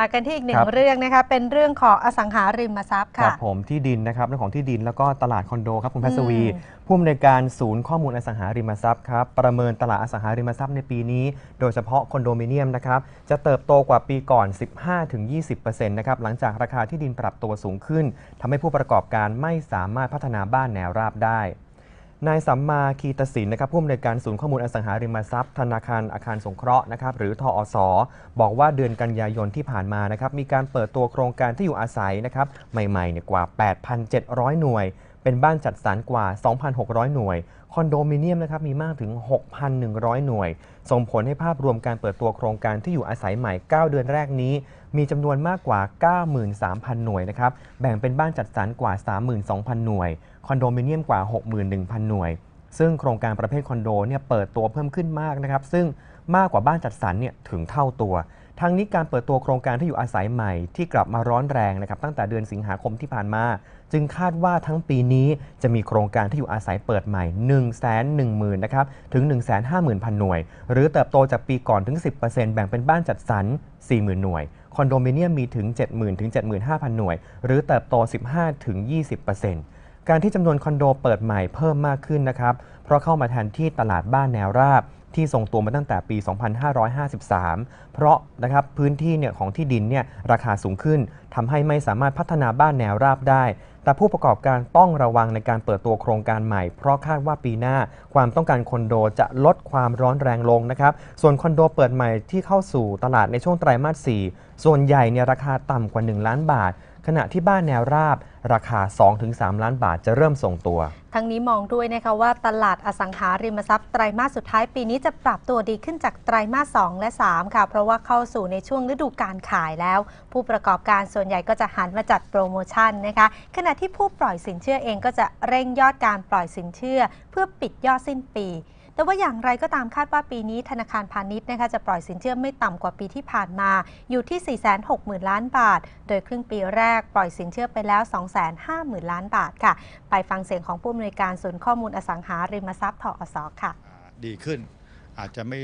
มากันที่อีกหนึ่ครังบ เรื่องนะคะ เป็นเรื่องของอสังหาริมทรัพย์ครัค่ะบผมที่ดินนะครับเรื่องของที่ดินแล้วก็ตลาดคอนโดครับคุณพัสวี อืม ผู้อำนวยการศูนย์ข้อมูลอสังหาริมทรัพย์ครับประเมินตลาดอสังหาริมทรัพย์ในปีนี้ โดยเฉพาะคอนโดมิเนียมนะครับจะเติบโตกว่าปีก่อน 15-20%นะครับหลังจากราคาที่ดินปรับตัวสูงขึ้นทำให้ผู้ประกอบการไม่สามารถพัฒนาบ้านแนวราบได้ นายสัมมาคีตศินนะครับผู้อำนวยการศูนย์ข้อมูลอสังหาริมทรัพย์ ธนาคารอาคารสงเคราะห์นะครับหรือทอสบอกว่าเดือนกันยายนที่ผ่านมานะครับมีการเปิดตัวโครงการที่อยู่อาศัยนะครับใหม่ๆเนี่ยกว่า 8,700 หน่วย เป็นบ้านจัดสรรกว่า 2,600 หน่วย คอนโดมิเนียมนะครับมีมากถึง 6,100 หน่วย ส่งผลให้ภาพรวมการเปิดตัวโครงการที่อยู่อาศัยใหม่ 9 เดือนแรกนี้ มีจำนวนมากกว่า 93,000 หน่วยนะครับ แบ่งเป็นบ้านจัดสรรกว่า 32,000 หน่วย คอนโดมิเนียมกว่า 61,000 หน่วย ซึ่งโครงการประเภทคอนโดเนี่ยเปิดตัวเพิ่มขึ้นมากนะครับ ซึ่งมากกว่าบ้านจัดสรรเนี่ยถึงเท่าตัว ทางนี้การเปิดตัวโครงการที่อยู่อาศัยใหม่ที่กลับมาร้อนแรงนะครับตั้งแต่เดือนสิงหาคมที่ผ่านมา จึงคาดว่าทั้งปีนี้จะมีโครงการที่อยู่อาศัยเปิดใหม่ 1 1 0 0 0 0นะครับถึง 1 5 0 0 0 0 หน่วย หรือเติบโตจากปีก่อนถึง 10%แบ่งเป็นบ้านจัดสรร 40,000 หน่วยคอนโดมิเนียมมีถึง 70,000 ถึง 75,000 หน่วย หรือเติบโต 15 ถึง 20%การที่จำนวนคอนโดเปิดใหม่เพิ่มมากขึ้นนะครับเพราะเข้ามาแทนที่ตลาดบ้านแนวราบ ที่ทรงตัวมาตั้งแต่ปี 2553 เพราะนะครับพื้นที่เนี่ยของที่ดินเนี่ยราคาสูงขึ้นทำให้ไม่สามารถพัฒนาบ้านแนวราบได้ แต่ผู้ประกอบการต้องระวังในการเปิดตัวโครงการใหม่ เพราะคาดว่าปีหน้าความต้องการคอนโดจะลดความร้อนแรงลงนะครับ ส่วนคอนโดเปิดใหม่ที่เข้าสู่ตลาดในช่วงไตรมาส 4 ส่วนใหญ่เนี่ยราคาต่ำกว่า 1 ล้านบาท ขณะที่บ้านแนวราบ ราคา 2-3 ล้านบาทจะเริ่มส่งตัว ทั้งนี้มองด้วยนะคะว่าตลาดอสังหาริมทรัพย์ไตรมาสสุดท้ายปีนี้จะปรับตัวดีขึ้นจากไตรมาส 2 และ 3 ค่ะ เพราะว่าเข้าสู่ในช่วงฤดูการขายแล้ว ผู้ประกอบการส่วนใหญ่ก็จะหันมาจัดโปรโมชั่นนะคะ ขณะที่ผู้ปล่อยสินเชื่อเองก็จะเร่งยอดการปล่อยสินเชื่อ เพื่อปิดยอดสิ้นปี แต่ว่าอย่างไรก็ตามคาดว่าปีนี้ธนาคารพาณิชย์นะคะจะปล่อยสินเชื่อไม่ต่ำกว่าปีที่ผ่านมาอยู่ที่ 460,000 ล้านบาท โดยครึ่งปีแรกปล่อยสินเชื่อไปแล้ว 250,000 ล้านบาทค่ะ ไปฟังเสียงของผู้อำนวยการศูนย์ข้อมูลอสังหาริมทรัพย์ทอสค่ะ ดีขึ้นอาจจะไม่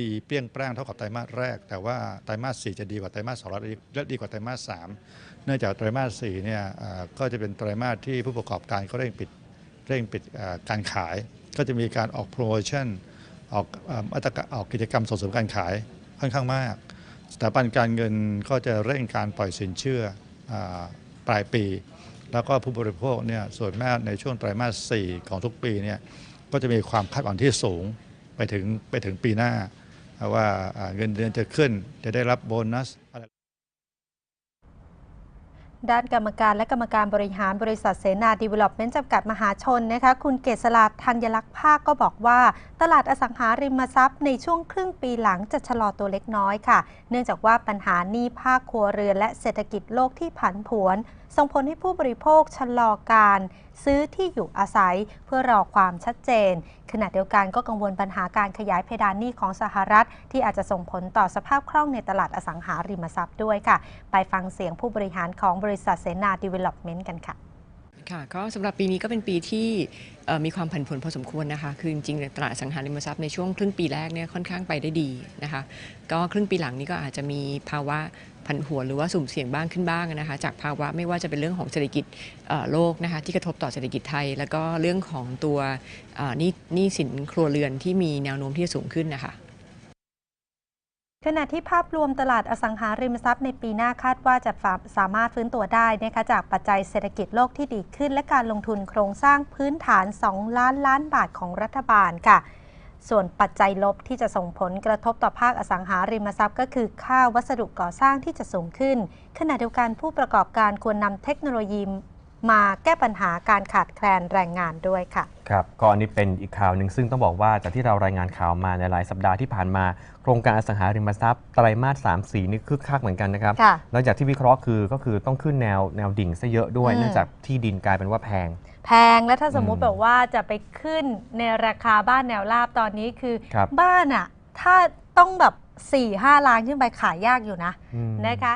ดีเปรี้ยงแปร่งเท่ากับไตรมาสแรก แต่ว่าไตรมาส4จะดีกว่าไตรมาส2และดีกว่าไตรมาส3เนื่องจากไตรมาส4เนี่ยอ่าก็จะเป็นไตรมาสที่ผู้ประกอบการเขาเร่งปิดเร่งปิดการขาย ก็จะมีการออกโปรโมชั่นออกมาตรการออกกิจกรรมส่งเสริมการขายค่อนข้างมากสถาบันการเงินก็จะเร่งการปล่อยสินเชื่ออปลายปี แล้วก็ผู้บริโภคเนี่ยส่วนมากในช่วงไตรมาส 4 ของทุกปีเนี่ยก็จะมีความคาดหวังที่สูงไปถึงไปถึงปีหน้า ว่าอ่าเงินเดือนจะขึ้นจะได้รับโบนัสอะ ด้านกรรมการและกรรมการบริหารบริษัทเสนาดีเวล็อปเมนต์จำกัดมหาชนนะคะคุณเกษราธัญลักษณ์ภาคก็บอกว่า ตลาดอสังหาริมทรัพย์ในช่วงครึ่งปีหลังจะชะลอตัวเล็กน้อยค่ะ เนื่องจากว่าปัญหาหนี้ภาคครัวเรือนและเศรษฐกิจโลกที่ผันผวน ส่งผลให้ผู้บริโภคชะลอการ ซื้อที่อยู่อาศัยเพื่อรอความชัดเจน ขณะเดียวกันก็กังวลปัญหาการขยายเพดานหนี้ของสหรัฐ ที่อาจจะส่งผลต่อสภาพคล่องในตลาดอสังหาริมทรัพย์ด้วยค่ะ ไปฟังเสียงผู้บริหารของบริษัทเสนาดีเวล็อปเมนต์กันค่ะค่ะก็สำหรับปีนี้ก็เป็นปีที่มีความผันผวนพอสมควรนะคะ คือจริงๆตลาดสังหาริมทรัพย์ในช่วงครึ่งปีแรกเนี่ยค่อนข้างไปได้ดีนะคะ ก็ครึ่งปีหลังนี้ก็อาจจะมีภาวะผันผวนหรือว่าสุ่มเสี่ยงบ้างขึ้นบ้างนะคะ จากภาวะไม่ว่าจะเป็นเรื่องของเศรษฐกิจโลกนะคะที่กระทบต่อเศรษฐกิจไทย แล้วก็เรื่องของตัวนี้หนี้สินครัวเรือนที่มีแนวโน้มที่จะสูงขึ้นนะคะ ขณะที่ภาพรวมตลาดอสังหาริมทรัพย์ในปีหน้าคาดว่าจะสาสามารถฟื้นตัวได้นะคะจากปัจจัยเศรษฐกิจโลกที่ดีขึ้น และการลงทุนโครงสร้างพื้นฐาน 2 ล้านล้านบาทของรัฐบาลค่ะ ส่วนปัจจัยลบที่จะส่งผลกระทบต่อภาคอสังหาริมทรัพย์ ก็คือค่าวัสดุก่อสร้างที่จะสูงขึ้น ขณะเดียวกันผู้ประกอบการควรนำเทคโนโลยี มาแก้ปัญหาการขาดแคลนแรงงานด้วยค่ะ ครับก็อันนี้เป็นอีกข่าวหนึ่งซึ่งต้องบอกว่าจากที่เรารายงานข่าวมาในหลายสัปดาห์ที่ผ่านมา โครงการอสังหาริมทรัพย์ไตรมาส3 4นี่คึกคักเหมือนกันนะครับค่ะหลังจากที่วิเคราะห์คือก็คือต้องขึ้นแนวแนวดิ่งซะเยอะด้วยอืม เนื่องจากที่ดินกลายเป็นว่าแพง แพงแล้วถ้าสมมุติอืมแบบว่าจะไปขึ้นในราคาบ้านแนวราบตอนนี้คือครับ บ้านอะถ้าต้องแบบ4ี่ห้าล้านขึ้นไปขายยากอยู่นะอืม นะคะ